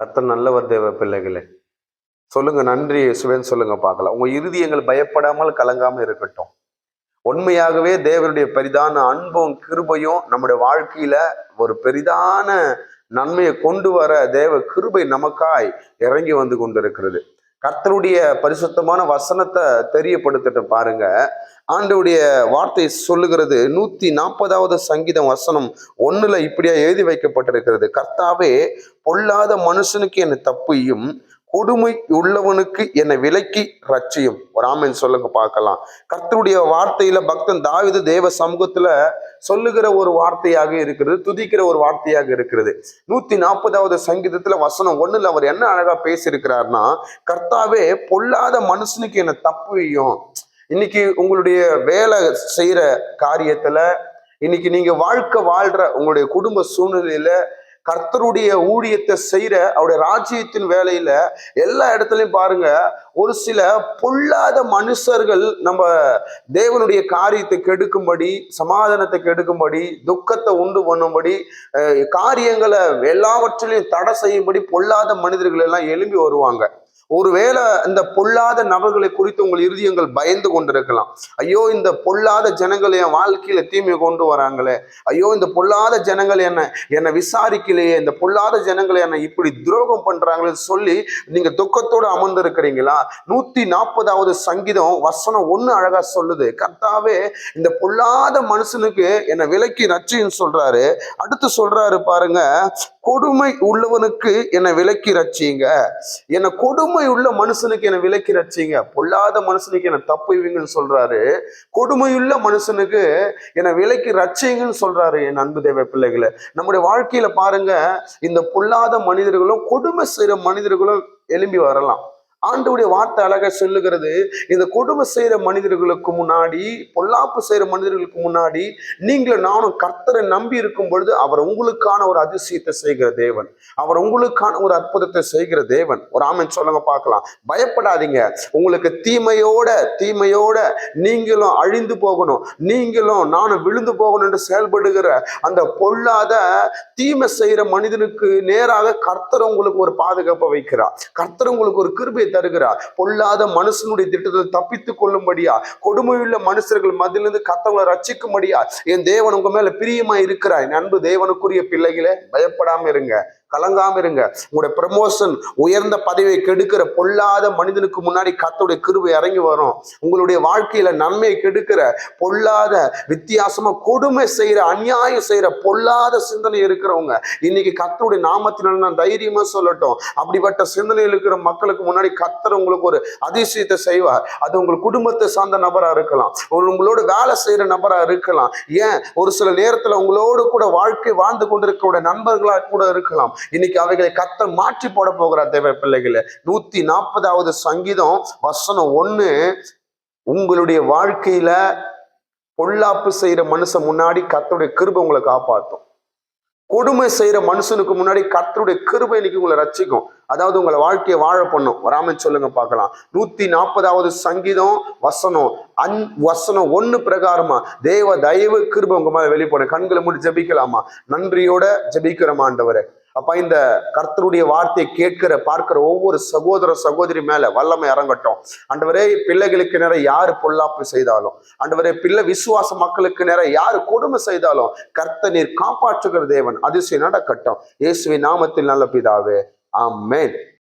கர்த்தர் நல்லவர் தேவ பிள்ளைகளே. சொல்லுங்க நன்றி இயேசுவேன்னு சொல்லுங்க பார்க்கலாம். உங்க இறுதியங்கள் பயப்படாமல் கலங்காமல் இருக்கட்டும். உண்மையாகவே தேவனுடைய பெரிதான அன்பும் கிருபையும் நம்முடைய வாழ்க்கையில ஒரு பெரிதான நன்மையை கொண்டு வர தேவ கிருபை நமக்காய் இறங்கி வந்து கொண்டிருக்கிறது. கர்த்தருடைய பரிசுத்தமான வசனத்தை தெரியப்படுத்திட்டு பாருங்க. ஆண்டவுடைய வார்த்தை சொல்லுகிறது நூத்தி நாற்பதாவது சங்கீதம் வசனம் ஒண்ணுல இப்படியா எழுதி வைக்கப்பட்டிருக்கிறது. கர்த்தாவே பொல்லாத மனுஷனுக்கு என்னை தப்பியும் கொடுமை உள்ளவனுக்கு என்னை விலக்கி ரட்சியும் ஒரு ஆமென் சொல்லுங்க பார்க்கலாம். கர்த்தருடைய வார்த்தையில பக்தன் தாவிது தேவ சமூகத்துல சொல்லுகிற ஒரு வார்த்தையாக இருக்கிறது துதிக்கிற ஒரு வார்த்தையாக இருக்கிறது. நூத்தி நாற்பதாவது சங்கீதத்துல வசனம் ஒண்ணுல அவர் என்ன அழகா பேசியிருக்கிறார்னா கர்த்தாவே பொல்லாத மனுஷனுக்கு என்ன தப்புவியும் இன்னைக்கு உங்களுடைய வேலை செய்யற காரியத்துல இன்னைக்கு நீங்க வாழ்க்கை வாழ்ற உங்களுடைய குடும்ப சூழ்நிலையில கர்த்தருடைய ஊழியத்தை செய்கிற அவருடைய ராஜ்யத்தின் வேலையில எல்லா இடத்துலையும் பாருங்க ஒரு சில பொல்லாத மனுஷர்கள் நம்ம தேவனுடைய காரியத்தை கெடுக்கும்படி சமாதானத்தை கெடுக்கும்படி துக்கத்தை உண்டு பண்ணும்படி காரியங்களை எல்லாவற்றிலையும் தடை செய்யும்படி பொல்லாத மனிதர்கள் எல்லாம் எழும்பி வருவாங்க. ஒருவேளை இந்த பொல்லாத நபர்களை குறித்து உங்கள் இருதயங்கள் பயந்து கொண்டிருக்கலாம். ஐயோ இந்த பொல்லாத ஜனங்கள் என் வாழ்க்கையில தீமை கொண்டு வராங்களே. ஐயோ இந்த பொல்லாத ஜனங்கள் என்ன என்னை விசாரிக்கலையே. இந்த பொல்லாத ஜனங்கள் என்னை இப்படி துரோகம் பண்றாங்களே சொல்லி நீங்க துக்கத்தோடு அமர்ந்திருக்கிறீங்களா? நூத்தி நாற்பதாவது சங்கீதம் வசனம் ஒண்ணு அழகா சொல்லுது. கர்த்தாவே இந்த பொல்லாத மனுஷனுக்கு என்னை விலக்கி ரச்சின்னு சொல்றாரு. அடுத்து சொல்றாரு பாருங்க கொடுமை உள்ளவனுக்கு என்னை விலக்கி ரச்சிங்க என்னை கொடுமை கொடுமை உள்ள மனுஷனுக்கு என்னை விலக்கி ரச்சிங்க பொல்லாத மனுஷனுக்கு என்னை தப்புவீங்கன்னு சொல்றாரு. கொடுமையுள்ள மனுஷனுக்கு என்னை விலக்கி ரச்சிங்கன்னு சொல்றாரு என் அன்பு தேவ பிள்ளைகளை. நம்முடைய வாழ்க்கையில பாருங்க இந்த பொல்லாத மனிதர்களும் கொடுமை செய்யற மனிதர்களும் எழும்பி வரலாம். ஆண்டவுடைய வார்த்தை அழகாக சொல்லுகிறது. இந்த கொடுமை செய்கிற மனிதர்களுக்கு முன்னாடி பொல்லாப்பு செய்கிற மனிதர்களுக்கு முன்னாடி நீங்களும் நானும் கர்த்தரை நம்பி இருக்கும் பொழுது அவர் உங்களுக்கான ஒரு அதிசயத்தை செய்கிற தேவன். அவர் உங்களுக்கான ஒரு அற்புதத்தை செய்கிற தேவன். ஒரு ஆமன் சொல்லுங்க பார்க்கலாம். பயப்படாதீங்க. உங்களுக்கு தீமையோட தீமையோட நீங்களும் அழிந்து போகணும். நீங்களும் நானும் விழுந்து போகணும் என்று செயல்படுகிற அந்த பொல்லாத தீமை செய்கிற மனிதனுக்கு நேராக கர்த்தர் உங்களுக்கு ஒரு பாதுகாப்பை வைக்கிறார். கர்த்தர் உங்களுக்கு ஒரு கிருபை கிருபையை தருகிறார். பொல்லாத மனுஷனுடைய திட்டத்தில் தப்பித்துக் கொள்ளும்படியா? கொடுமையுள்ள மனுஷர்கள் மதிலிருந்து கத்தவங்களை ரட்சிக்கும்படியா? என் தேவன் உங்க மேல பிரியமா இருக்கிறார். அன்பு தேவனுக்குரிய பிள்ளைகளே பயப்படாம இருங்க. கலங்காம இருங்க. உங்களுடைய ப்ரமோஷன் உயர்ந்த பதவியை கெடுக்கிற பொல்லாத மனிதனுக்கு முன்னாடி கத்தோடைய கிருவை இறங்கி வரும். உங்களுடைய வாழ்க்கையில நன்மையை கெடுக்கிற பொல்லாத வித்தியாசமா கொடுமை செய்யற அநியாயம் செய்யற பொல்லாத சிந்தனை இருக்கிறவங்க இன்னைக்கு கத்தருடைய நாமத்தினால நான் தைரியமா சொல்லட்டும். அப்படிப்பட்ட சிந்தனை இருக்கிற மக்களுக்கு முன்னாடி கத்தர் உங்களுக்கு ஒரு அதிசயத்தை செய்வார். அது உங்கள் குடும்பத்தை சார்ந்த நபரா இருக்கலாம். உங்களோட வேலை செய்யற நபரா இருக்கலாம். ஏன்? ஒரு சில நேரத்துல உங்களோடு கூட வாழ்க்கை வாழ்ந்து கொண்டிருக்கிற நண்பர்களா கூட இருக்கலாம். இன்னைக்கு அவைகளை கர்த்தர் மாற்றி போட போகிறார் தேவ பிள்ளைகளை. நூத்தி நாற்பதாவது சங்கீதம் வசனம் ஒண்ணு. உங்களுடைய வாழ்க்கையில பொல்லாப்பு செய்யற மனுஷன் முன்னாடி கத்தருடைய கிருபை உங்களை காப்பாத்தும். கொடுமை செய்யற மனுஷனுக்கு முன்னாடி கத்தருடைய கிருபை இன்னைக்கு உங்களை ரச்சிக்கும் அதாவது உங்களை வாழ்க்கையை வாழ பண்ணும். வராம சொல்லுங்க பார்க்கலாம். நூத்தி நாற்பதாவது சங்கீதம் வசனம். அன் வசனம் ஒண்ணு பிரகாரமா தேவ தயவு கிருபை உங்க மேல வெளிப்படும். கண்களை மூடி ஜெபிக்கலாமா? நன்றியோட ஜெபிக்கிறோம் ஆண்டவரே. அப்பா இந்த கர்த்தருடைய வார்த்தையை கேட்கிற பார்க்கிற ஒவ்வொரு சகோதர சகோதரி மேல வல்லமை இறங்கட்டும் அண்டவரே பிள்ளைகளுக்கு நேரம் யாரு பொல்லாப்பு செய்தாலும் அண்டவரே பிள்ளை விசுவாச மக்களுக்கு நேரம் யாரு கொடுமை செய்தாலும் கர்த்த நீர் காப்பாற்றுகிற தேவன் அதிசயம் நடக்கட்டும். இயேசுவின் நாமத்தில் நல்ல பிதாவே ஆமேன்.